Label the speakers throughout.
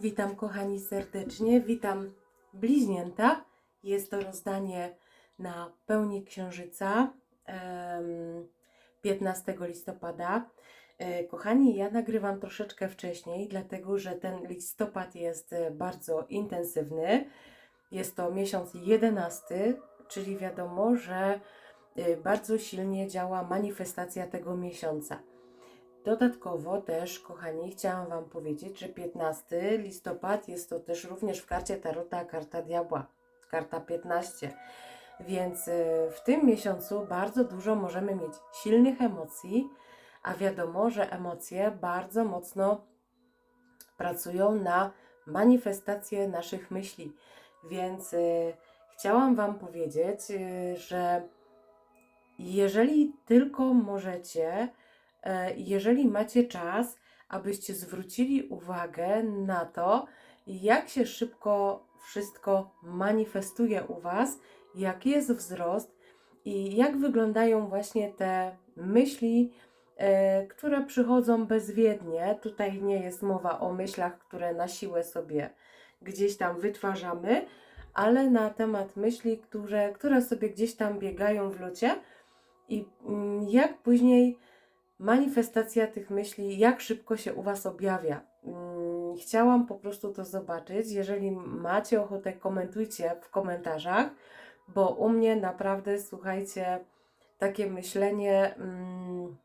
Speaker 1: Witam kochani serdecznie, witam bliźnięta. Jest to rozdanie na pełni księżyca em, 15 listopada. E, Kochani, ja nagrywam troszeczkę wcześniej, dlatego że ten listopad jest e, bardzo intensywny. Jest to miesiąc 11, czyli wiadomo, że e, bardzo silnie działa manifestacja tego miesiąca. Dodatkowo też, kochani, chciałam Wam powiedzieć, że 15 listopad jest to też również w karcie Tarota karta diabła, karta 15. Więc y, w tym miesiącu bardzo dużo możemy mieć silnych emocji, a wiadomo, że emocje bardzo mocno pracują na manifestację naszych myśli. Więc y, chciałam Wam powiedzieć, y, że jeżeli tylko możecie, jeżeli macie czas, abyście zwrócili uwagę na to, jak się szybko wszystko manifestuje u Was, jaki jest wzrost i jak wyglądają właśnie te myśli, e, które przychodzą bezwiednie. Tutaj nie jest mowa o myślach, które na siłę sobie gdzieś tam wytwarzamy, ale na temat myśli, które, które sobie gdzieś tam biegają w locie i mm, jak później manifestacja tych myśli, jak szybko się u Was objawia. Mm, Chciałam po prostu to zobaczyć. Jeżeli macie ochotę, komentujcie w komentarzach, bo u mnie naprawdę, słuchajcie, takie myślenie mm,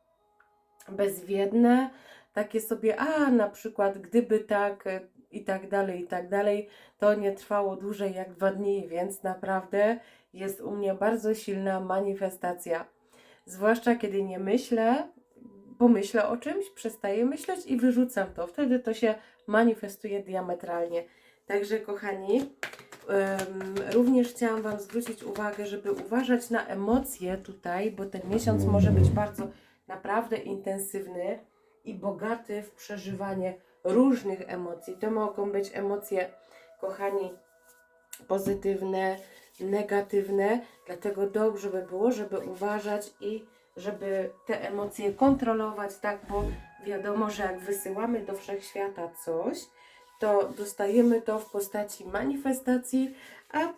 Speaker 1: bezwiedne, takie sobie, a na przykład gdyby tak e, i tak dalej, i tak dalej, to nie trwało dłużej jak dwa dni, więc naprawdę jest u mnie bardzo silna manifestacja. Zwłaszcza kiedy nie myślę, pomyślę o czymś, przestaję myśleć i wyrzucam to. Wtedy to się manifestuje diametralnie. Także, kochani, również chciałam Wam zwrócić uwagę, żeby uważać na emocje tutaj, bo ten miesiąc może być bardzo naprawdę intensywny i bogaty w przeżywanie różnych emocji. To mogą być emocje, kochani, pozytywne, negatywne, dlatego dobrze by było, żeby uważać i żeby te emocje kontrolować, tak, bo wiadomo, że jak wysyłamy do wszechświata coś, to dostajemy to w postaci manifestacji, a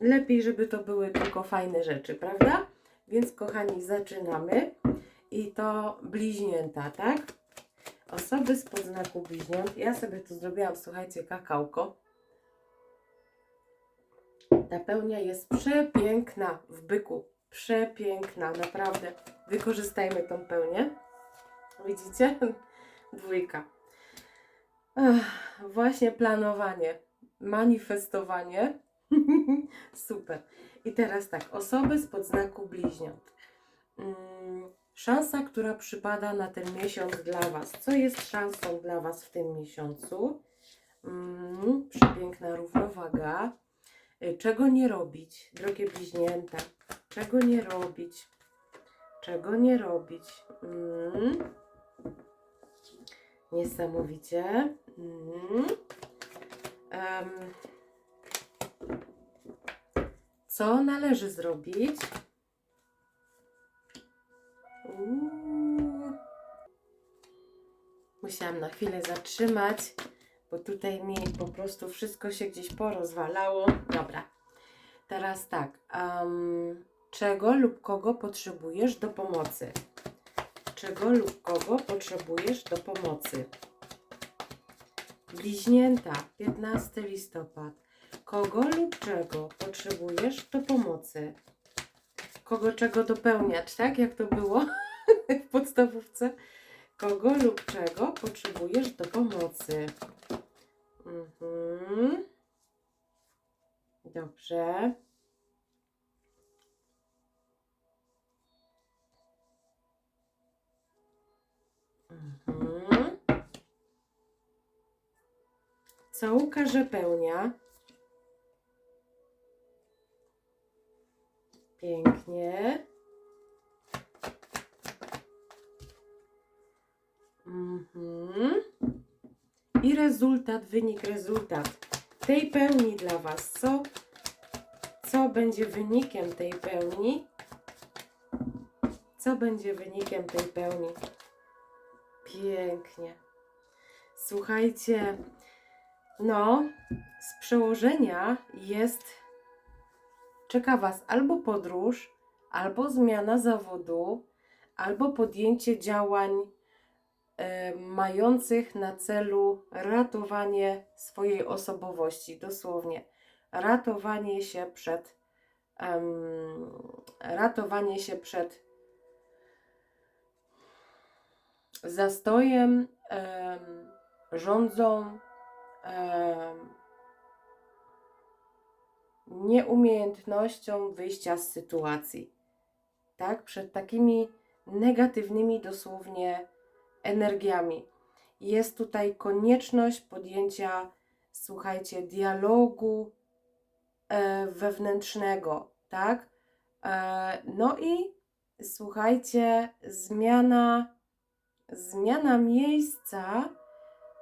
Speaker 1: lepiej, żeby to były tylko fajne rzeczy, prawda? Więc kochani, zaczynamy. I to bliźnięta, tak? Osoby z podznaku bliźniąt. Ja sobie tu zrobiłam, słuchajcie, kakałko. Ta pełnia jest przepiękna w byku. Przepiękna, naprawdę. Wykorzystajmy tą pełnię. Widzicie? Dwójka. Właśnie planowanie, manifestowanie. Super. I teraz tak, osoby z podznaku bliźniąt. Mm, szansa, która przypada na ten miesiąc dla Was. Co jest szansą dla Was w tym miesiącu? Mm, przepiękna równowaga. Y, Czego nie robić, drogie bliźnięta? Czego nie robić? Czego nie robić? Mm. Niesamowicie. Mm. Em, co należy zrobić? Uuu. Musiałam na chwilę zatrzymać, bo tutaj mi po prostu wszystko się gdzieś porozwalało. Dobra. Teraz tak. em, czego lub kogo potrzebujesz do pomocy? Czego lub kogo potrzebujesz do pomocy? Bliźnięta, 15 listopad. Kogo lub czego potrzebujesz do pomocy? Kogo czego dopełniać, tak? Jak to było w podstawówce? Kogo lub czego potrzebujesz do pomocy? Mhm. Dobrze. Mhm. Co ukaże pełnia? Pięknie. Rezultat, wynik, rezultat tej pełni dla Was. Co, co będzie wynikiem tej pełni? Co będzie wynikiem tej pełni? Pięknie. Słuchajcie, No, z przełożenia jest, czeka Was albo podróż, albo zmiana zawodu, albo podjęcie działań mających na celu ratowanie swojej osobowości, dosłownie ratowanie się przed em, ratowanie się przed zastojem, em, rządzą, em, nieumiejętnością wyjścia z sytuacji. Tak? Przed takimi negatywnymi dosłownie energiami. Jest tutaj konieczność podjęcia, słuchajcie, dialogu e, wewnętrznego, tak? E, no i słuchajcie, zmiana, zmiana miejsca,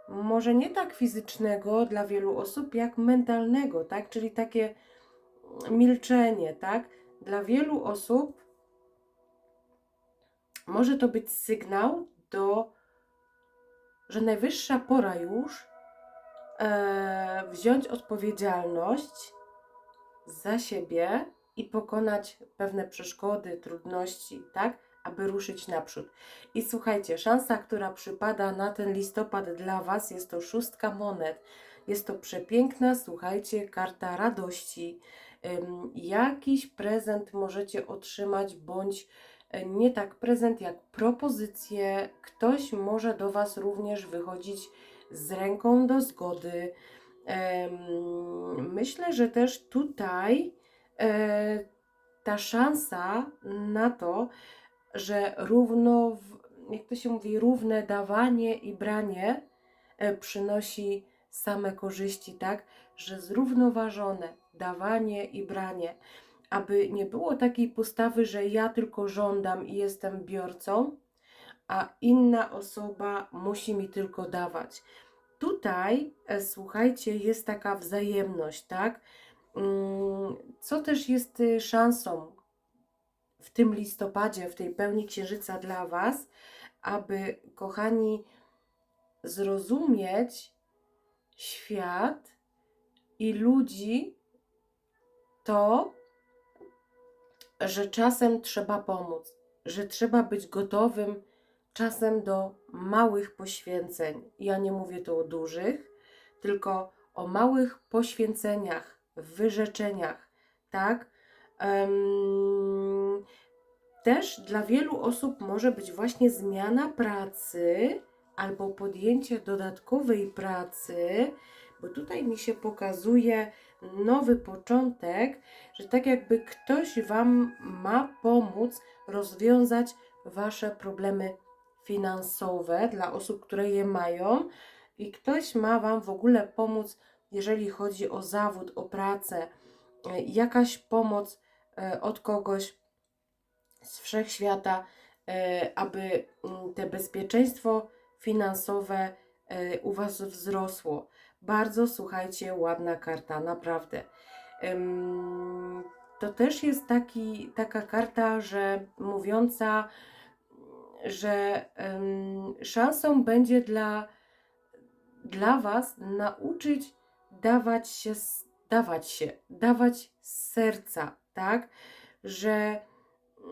Speaker 1: może nie tak fizycznego dla wielu osób, jak mentalnego, tak? Czyli takie milczenie, tak? Dla wielu osób może to być sygnał do, że najwyższa pora już e, wziąć odpowiedzialność za siebie i pokonać pewne przeszkody, trudności, tak, aby ruszyć naprzód. I słuchajcie, szansa, która przypada na ten listopad dla Was, jest to szóstka monet. Jest to przepiękna, słuchajcie, karta radości. Jakiś prezent możecie otrzymać, bądź nie tak prezent jak propozycje. Ktoś może do Was również wychodzić z ręką do zgody. Myślę, że też tutaj e, ta szansa na to, że równo, jak to się mówi, równe dawanie i branie e, przynosi same korzyści, tak? Że zrównoważone dawanie i branie, aby nie było takiej postawy, że ja tylko żądam i jestem biorcą, a inna osoba musi mi tylko dawać. Tutaj, e, słuchajcie, jest taka wzajemność, tak? Mm, Co też jest y, szansą w tym listopadzie, w tej pełni księżyca dla Was, aby, kochani, zrozumieć świat i ludzi, to, że czasem trzeba pomóc, że trzeba być gotowym czasem do małych poświęceń. Ja nie mówię tu o dużych, tylko o małych poświęceniach, wyrzeczeniach, tak? Em, też dla wielu osób może być właśnie zmiana pracy albo podjęcie dodatkowej pracy, bo tutaj mi się pokazuje nowy początek, że tak jakby ktoś Wam ma pomóc rozwiązać Wasze problemy finansowe dla osób, które je mają, i ktoś ma Wam w ogóle pomóc, jeżeli chodzi o zawód, o pracę, e, jakaś pomoc e, od kogoś z wszechświata, e, aby mm, te bezpieczeństwo finansowe u Was wzrosło. Bardzo, słuchajcie, ładna karta, naprawdę. To też jest taki, taka karta, że mówiąca, że szansą będzie dla, dla Was nauczyć dawać się, dawać się, dawać z serca, tak? Że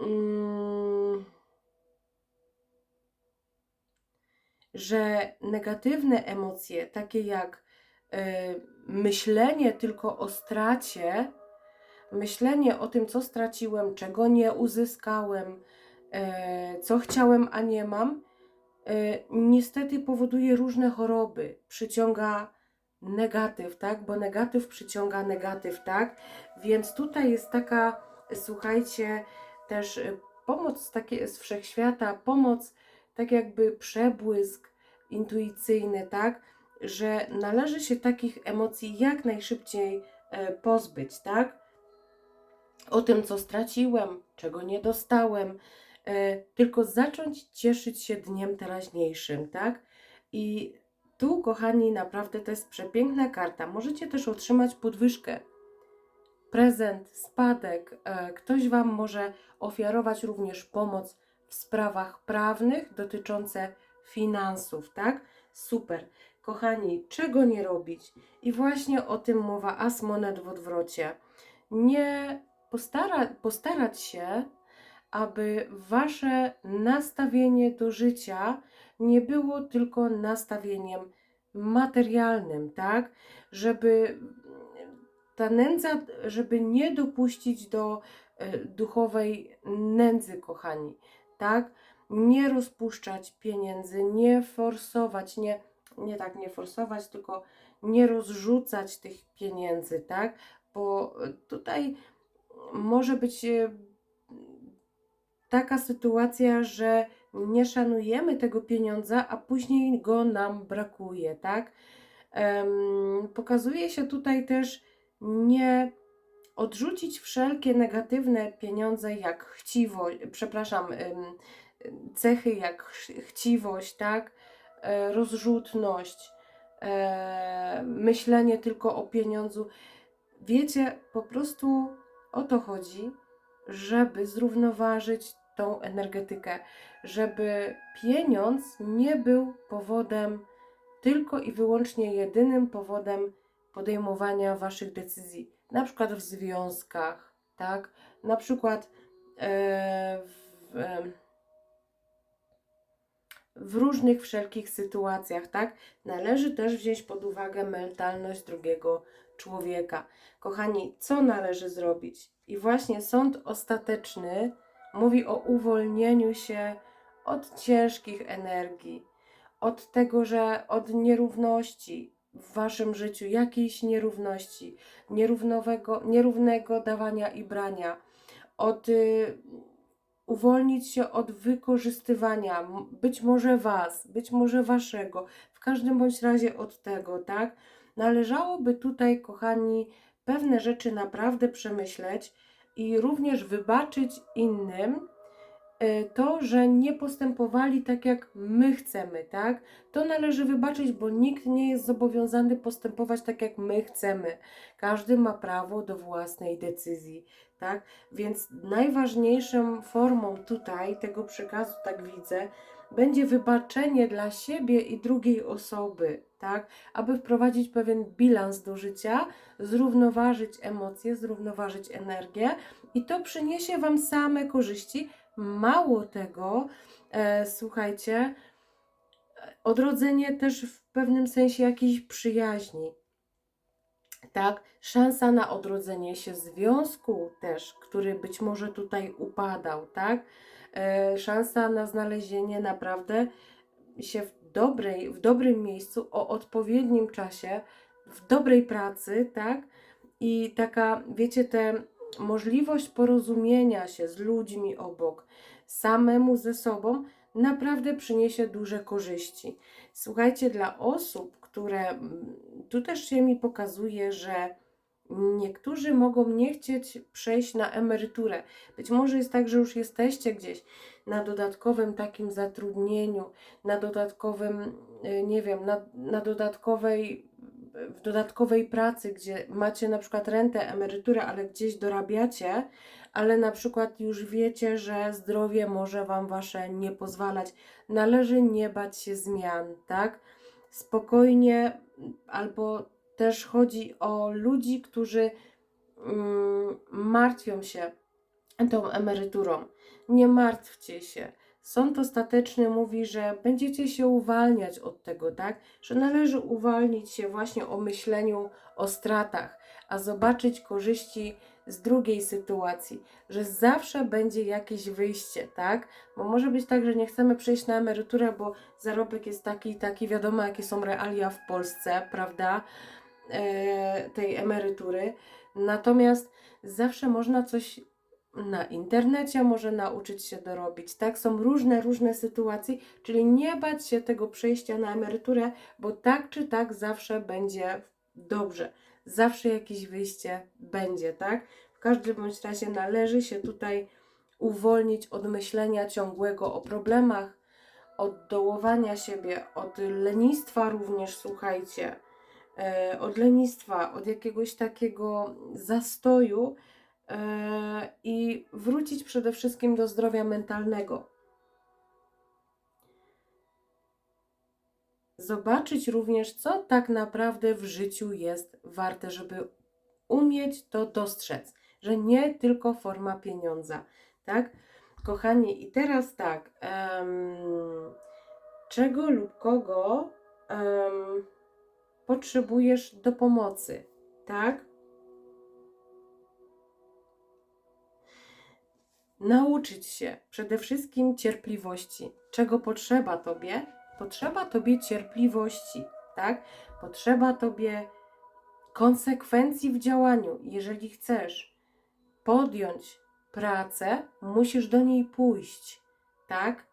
Speaker 1: mm, że negatywne emocje, takie jak myślenie tylko o stracie, myślenie o tym, co straciłem, czego nie uzyskałem, e, co chciałem, a nie mam, e, niestety powoduje różne choroby, przyciąga negatyw, tak? Bo negatyw przyciąga negatyw, tak? Więc tutaj jest taka, słuchajcie, też pomoc takie z wszechświata, pomoc, tak jakby przebłysk intuicyjny, tak? Że należy się takich emocji jak najszybciej e, pozbyć, tak? O tym, co straciłem, czego nie dostałem, e, tylko zacząć cieszyć się dniem teraźniejszym, tak? I tu, kochani, naprawdę to jest przepiękna karta. Możecie też otrzymać podwyżkę, prezent, spadek. E, Ktoś Wam może ofiarować również pomoc w sprawach prawnych dotyczące finansów, tak? Super. Kochani, czego nie robić? I właśnie o tym mowa As monet w odwrocie. Nie postara, postarać się, aby wasze nastawienie do życia nie było tylko nastawieniem materialnym, tak? Żeby ta nędza, żeby nie dopuścić do e, duchowej nędzy, kochani, tak? Nie rozpuszczać pieniędzy, nie forsować, nie, nie tak, nie forsować, tylko nie rozrzucać tych pieniędzy, tak? Bo tutaj może być e, taka sytuacja, że nie szanujemy tego pieniądza, a później go nam brakuje, tak? Pokazuje się tutaj też nie odrzucić wszelkie negatywne pieniądze, jak chciwość, przepraszam, cechy jak ch- chciwość, tak? E, rozrzutność, e, myślenie tylko o pieniądzu. Wiecie, po prostu o to chodzi, żeby zrównoważyć tą energetykę, żeby pieniądz nie był powodem, tylko i wyłącznie jedynym powodem podejmowania waszych decyzji, na przykład w związkach, tak? Na przykład e, w, w różnych wszelkich sytuacjach, tak? Należy też wziąć pod uwagę mentalność drugiego człowieka. Kochani, co należy zrobić? I właśnie sąd ostateczny mówi o uwolnieniu się od ciężkich energii, od tego, że od nierówności w waszym życiu, jakiejś nierówności, nierównowego, nierównego dawania i brania, od y, uwolnić się od wykorzystywania, być może was, być może waszego, w każdym bądź razie od tego, tak? Należałoby tutaj, kochani, pewne rzeczy naprawdę przemyśleć i również wybaczyć innym to, że nie postępowali tak, jak my chcemy, tak? To należy wybaczyć, bo nikt nie jest zobowiązany postępować tak, jak my chcemy. Każdy ma prawo do własnej decyzji, tak? Więc najważniejszą formą tutaj tego przekazu, tak widzę, będzie wybaczenie dla siebie i drugiej osoby, tak? Aby wprowadzić pewien bilans do życia, zrównoważyć emocje, zrównoważyć energię i to przyniesie Wam same korzyści. Mało tego, e, słuchajcie, odrodzenie też w pewnym sensie jakiejś przyjaźni. Tak, szansa na odrodzenie się związku też, który być może tutaj upadał, tak? E, szansa na znalezienie naprawdę się w dobrej, w dobrym miejscu, o odpowiednim czasie, w dobrej pracy, tak? I taka, wiecie, te możliwość porozumienia się z ludźmi obok, samemu ze sobą, naprawdę przyniesie duże korzyści. Słuchajcie, dla osób, które mm, tu też się mi pokazuje, że niektórzy mogą nie chcieć przejść na emeryturę. Być może jest tak, że już jesteście gdzieś na dodatkowym takim zatrudnieniu, na dodatkowym, y, nie wiem, na, na dodatkowej, w dodatkowej pracy, gdzie macie na przykład rentę, emeryturę, ale gdzieś dorabiacie, ale na przykład już wiecie, że zdrowie może Wam Wasze nie pozwalać. Należy nie bać się zmian, tak? Spokojnie, albo też chodzi o ludzi, którzy mm, martwią się tą emeryturą. Nie martwcie się. Sąd ostateczny mówi, że będziecie się uwalniać od tego, tak? Że należy uwolnić się właśnie o myśleniu o stratach, a zobaczyć korzyści z drugiej sytuacji, że zawsze będzie jakieś wyjście, tak? Bo może być tak, że nie chcemy przejść na emeryturę, bo zarobek jest taki taki, wiadomo jakie są realia w Polsce, prawda? E, tej emerytury. Natomiast zawsze można coś na internecie może nauczyć się dorobić. Tak, są różne, różne sytuacje, czyli nie bać się tego przejścia na emeryturę, bo tak czy tak zawsze będzie dobrze. Zawsze jakieś wyjście będzie, tak? W każdym bądź razie należy się tutaj uwolnić od myślenia ciągłego o problemach, od dołowania siebie, od lenistwa również, słuchajcie, e, od lenistwa, od jakiegoś takiego zastoju, i wrócić przede wszystkim do zdrowia mentalnego. zobaczyć również, co tak naprawdę w życiu jest warte, żeby umieć to dostrzec, że nie tylko forma pieniądza, tak? Kochani, i teraz tak, em, czego lub kogo em, potrzebujesz do pomocy, tak? Nauczyć się przede wszystkim cierpliwości. Czego potrzeba Tobie? Potrzeba Tobie cierpliwości, tak? Potrzeba Tobie konsekwencji w działaniu. Jeżeli chcesz podjąć pracę, musisz do niej pójść, tak?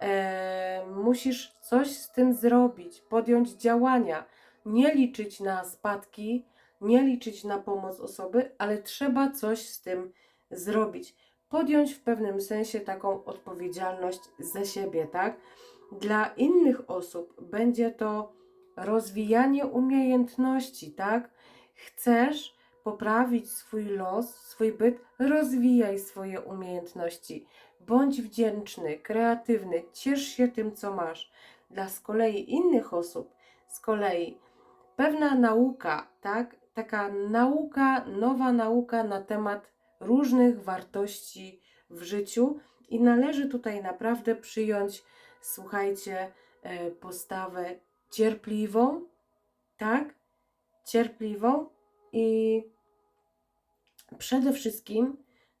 Speaker 1: E, musisz coś z tym zrobić, podjąć działania, nie liczyć na spadki, nie liczyć na pomoc osoby, ale trzeba coś z tym zrobić. Podjąć w pewnym sensie taką odpowiedzialność za siebie, tak? Dla innych osób będzie to rozwijanie umiejętności, tak? Chcesz poprawić swój los, swój byt, rozwijaj swoje umiejętności. Bądź wdzięczny, kreatywny, ciesz się tym, co masz. Dla z kolei innych osób, z kolei pewna nauka, tak? Taka nauka, nowa nauka na temat różnych wartości w życiu i należy tutaj naprawdę przyjąć, słuchajcie, e, postawę cierpliwą, tak? Cierpliwą i przede wszystkim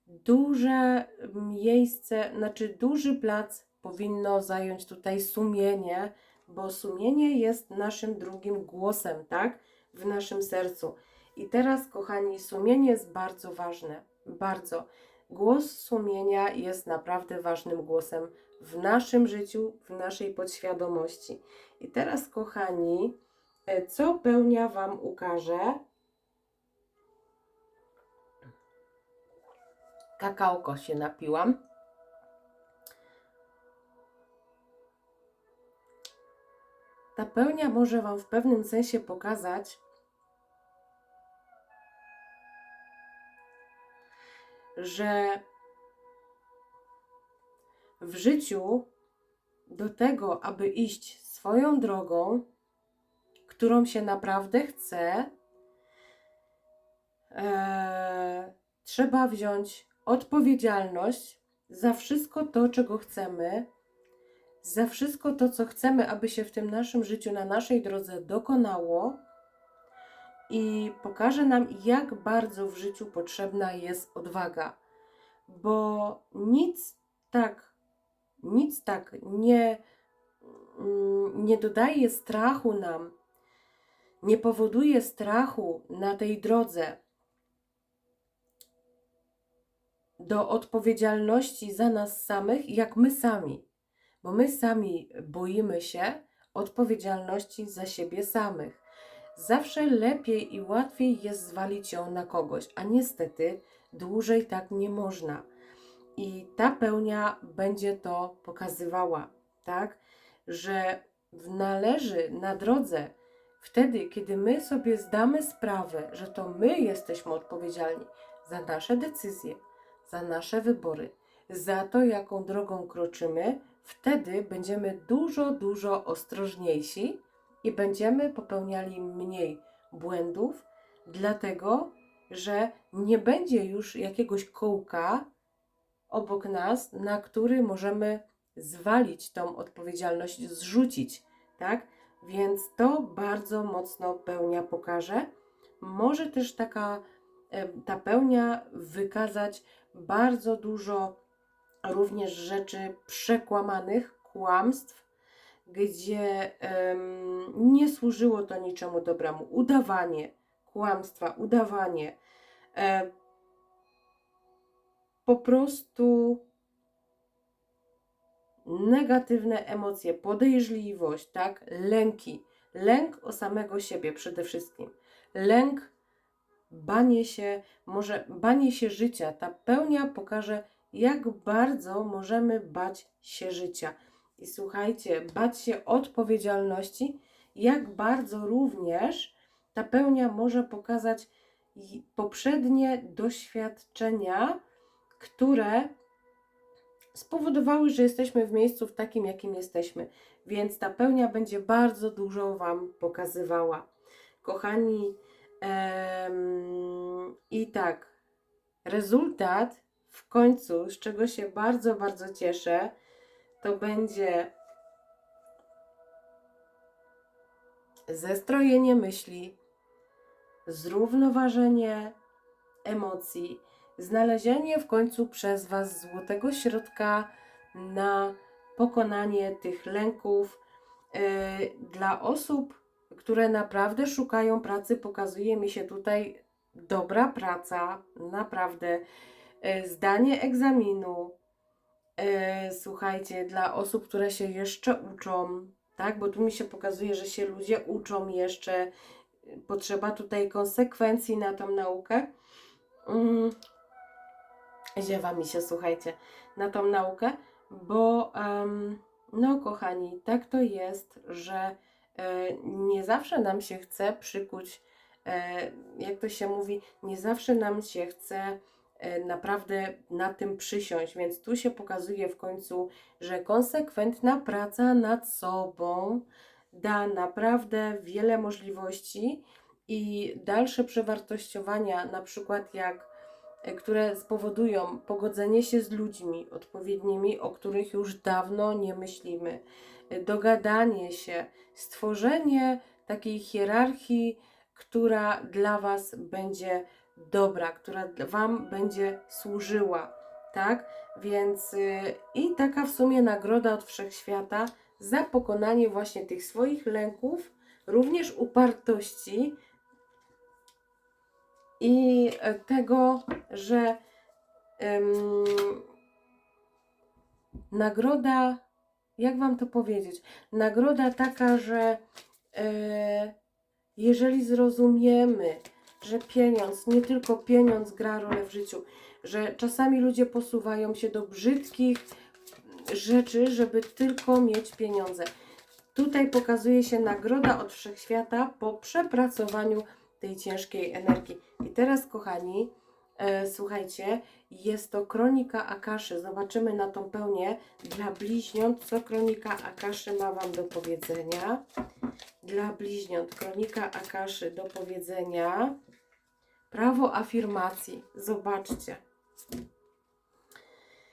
Speaker 1: duże miejsce, znaczy duży plac powinno zająć tutaj sumienie, bo sumienie jest naszym drugim głosem, tak? W naszym sercu. I teraz, kochani, sumienie jest bardzo ważne. Bardzo. Głos sumienia jest naprawdę ważnym głosem w naszym życiu, w naszej podświadomości. I teraz, kochani, e, co pełnia Wam ukaże? Kakałko się napiłam. Ta pełnia może Wam w pewnym sensie pokazać, że w życiu do tego, aby iść swoją drogą, którą się naprawdę chce, e, trzeba wziąć odpowiedzialność za wszystko to, czego chcemy, za wszystko to, co chcemy, aby się w tym naszym życiu, na naszej drodze dokonało i pokaże nam, jak bardzo w życiu potrzebna jest odwaga, bo nic tak, nic tak nie, mm, nie dodaje strachu nam, nie powoduje strachu na tej drodze do odpowiedzialności za nas samych, jak my sami, bo my sami boimy się odpowiedzialności za siebie samych. Zawsze lepiej i łatwiej jest zwalić ją na kogoś, a niestety dłużej tak nie można. I ta pełnia będzie to pokazywała, tak? Że należy na drodze, wtedy, kiedy my sobie zdamy sprawę, że to my jesteśmy odpowiedzialni za nasze decyzje, za nasze wybory, za to, jaką drogą kroczymy, wtedy będziemy dużo, dużo ostrożniejsi i będziemy popełniali mniej błędów, dlatego że nie będzie już jakiegoś kołka obok nas, na który możemy zwalić tą odpowiedzialność, zrzucić, tak? Więc to bardzo mocno pełnia pokaże. Może też taka e, ta pełnia wykazać bardzo dużo również rzeczy przekłamanych, kłamstw, gdzie um, nie służyło to niczemu dobremu. Udawanie kłamstwa, udawanie. E, po prostu negatywne emocje, podejrzliwość, tak? Lęki. Lęk o samego siebie przede wszystkim. Lęk, banie się, może banie się życia. Ta pełnia pokaże, jak bardzo możemy bać się życia i słuchajcie, bać się odpowiedzialności, jak bardzo również ta pełnia może pokazać poprzednie doświadczenia, które spowodowały, że jesteśmy w miejscu w takim, jakim jesteśmy. Więc ta pełnia będzie bardzo dużo Wam pokazywała. Kochani, em, i tak, rezultat w końcu, z czego się bardzo, bardzo cieszę, to będzie zestrojenie myśli, zrównoważenie emocji, znalezienie w końcu przez Was złotego środka na pokonanie tych lęków. Yy, Dla osób, które naprawdę szukają pracy, pokazuje mi się tutaj dobra praca, naprawdę. Yy, Zdanie egzaminu. Yy, Słuchajcie, dla osób, które się jeszcze uczą, tak, bo tu mi się pokazuje, że się ludzie uczą jeszcze. Potrzeba tutaj konsekwencji na tą naukę. Mm, ziewa mi się, słuchajcie, na tą naukę, bo em, no kochani, tak to jest, że e, nie zawsze nam się chce przykuć, e, jak to się mówi, nie zawsze nam się chce e, naprawdę na tym przysiąść, więc tu się pokazuje w końcu, że konsekwentna praca nad sobą da naprawdę wiele możliwości i dalsze przewartościowania, na przykład jak e, które spowodują pogodzenie się z ludźmi odpowiednimi, o których już dawno nie myślimy, e, dogadanie się, stworzenie takiej hierarchii, która dla Was będzie dobra, która Wam będzie służyła, tak? Więc y, i taka w sumie nagroda od wszechświata za pokonanie właśnie tych swoich lęków, również upartości, i e, tego, że nagroda, jak wam to powiedzieć? Nagroda taka, że e, jeżeli zrozumiemy, że pieniądz, nie tylko pieniądz gra rolę w życiu, że czasami ludzie posuwają się do brzydkich rzeczy, żeby tylko mieć pieniądze. Tutaj pokazuje się nagroda od wszechświata po przepracowaniu tej ciężkiej energii. I teraz, kochani, e, słuchajcie, jest to kronika Akaszy. Zobaczymy na tą pełnię dla bliźniąt, co kronika Akaszy ma Wam do powiedzenia. Dla bliźniąt, kronika Akaszy do powiedzenia. Prawo afirmacji. Zobaczcie.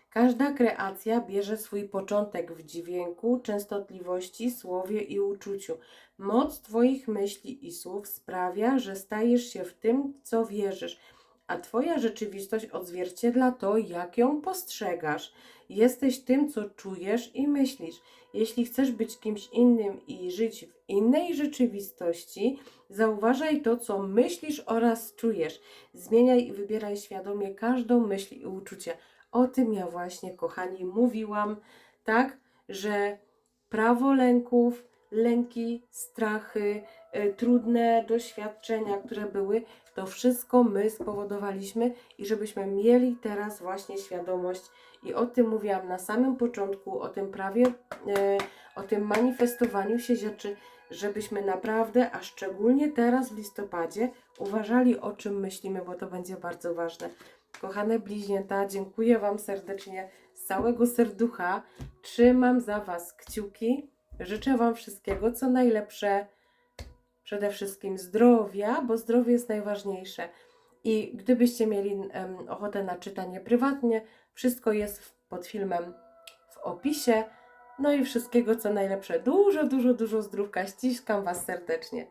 Speaker 1: Każda kreacja bierze swój początek w dźwięku, częstotliwości, słowie i uczuciu. Moc Twoich myśli i słów sprawia, że stajesz się w tym, co wierzysz, a Twoja rzeczywistość odzwierciedla to, jak ją postrzegasz. Jesteś tym, co czujesz i myślisz. Jeśli chcesz być kimś innym i żyć w innej rzeczywistości, zauważaj to, co myślisz oraz czujesz. Zmieniaj i wybieraj świadomie każdą myśl i uczucie. O tym ja właśnie, kochani, mówiłam, tak, że prawo lęków, lęki, strachy, y, trudne doświadczenia, które były, to wszystko my spowodowaliśmy i żebyśmy mieli teraz właśnie świadomość i o tym mówiłam na samym początku, o tym prawie, y, o tym manifestowaniu się rzeczy, żebyśmy naprawdę, a szczególnie teraz w listopadzie, uważali o czym myślimy, bo to będzie bardzo ważne. Kochane bliźnięta, dziękuję Wam serdecznie z całego serducha. Trzymam za Was kciuki. Życzę Wam wszystkiego, co najlepsze. Przede wszystkim zdrowia, bo zdrowie jest najważniejsze. I gdybyście mieli ochotę na czytanie prywatnie, wszystko jest pod filmem w opisie. No i wszystkiego, co najlepsze. Dużo, dużo, dużo zdrówka. Ściskam Was serdecznie.